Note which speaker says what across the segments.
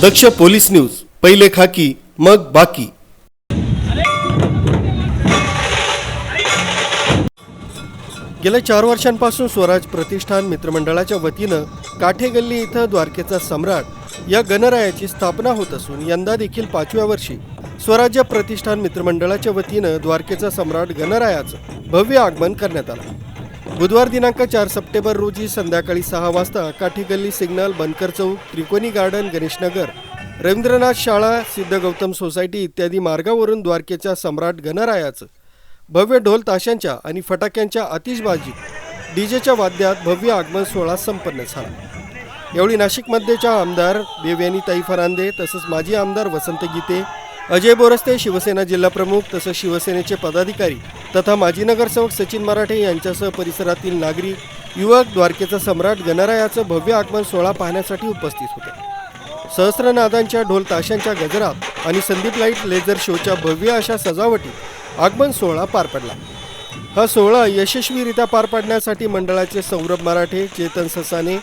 Speaker 1: दक्ष police news पहिले खाकी मग बाकी. गेल्या चार वर्षांपासून स्वराज प्रतिष्ठान मित्रमंडळाच्या वतीनं काठेगल्ली इथं द्वारकेचा सम्राट या गणरायाची स्थापना होत असून यंदा देखील पाचव्या वर्षी स्वराज्य प्रतिष्ठान मित्रमंडळाच्या वतीनं द्वारकेचा सम्राट गणरायाचं भव्य आगमन करण्यात आलं. बुधवार दिनांक चार सप्टेंबर रोजी संध्याकाळी सहा वाजता काठीगल्ली सिग्नल बनकर चौक त्रिकोणी गार्डन गणेशनगर रवींद्रनाथ शाळा सिद्ध गौतम सोसायटी इत्यादी मार्गावरून द्वारकेच्या सम्राट गणरायाचं भव्य ढोल ताशांच्या आणि फटाक्यांच्या आतिषबाजीत डीजेच्या वाद्यात भव्य आगमन सोहळा संपन्न झाला. यावेळी नाशिकमध्येच्या आमदार देवयानीताई फरांदे तसंच माजी आमदार वसंत गीते अजय बोरस्ते शिवसेना जिल्हाप्रमुख तसंच शिवसेनेचे पदाधिकारी तथा माजी नगरसेवक सचिन मराठे यांच्यासह परिसरातील नागरिक युवक द्वारकेचा सम्राट गणरायाचं भव्य आगमन सोहळा पाहण्यासाठी उपस्थित होते. सहस्रनादांच्या ढोल ताशांच्या गजरात आणि संदीप लाइट लेझर शोच्या भव्य अशा सजावटीत आगमन सोहळा पार पडला. हा सोहळा यशस्वीरित्या पार पाडण्यासाठी मंडळाचे सौरभ मराठे चेतन ससाने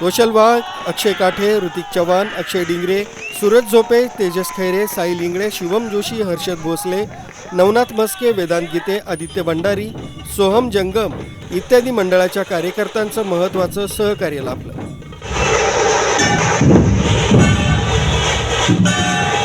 Speaker 1: रोशल वाघ अक्षय काठे ऋतिक चव्हाण अक्षय डिंगरे सूरज झोपे तेजस खैरे साई लिंगडे शिवम जोशी हर्षद भोसले नवनाथ मस्के वेदांत गीते आदित्य भंडारी सोहम जंगम इत्यादी मंडळाच्या कार्यकर्त्यांचं महत्त्वाचं सहकार्य लाभलं.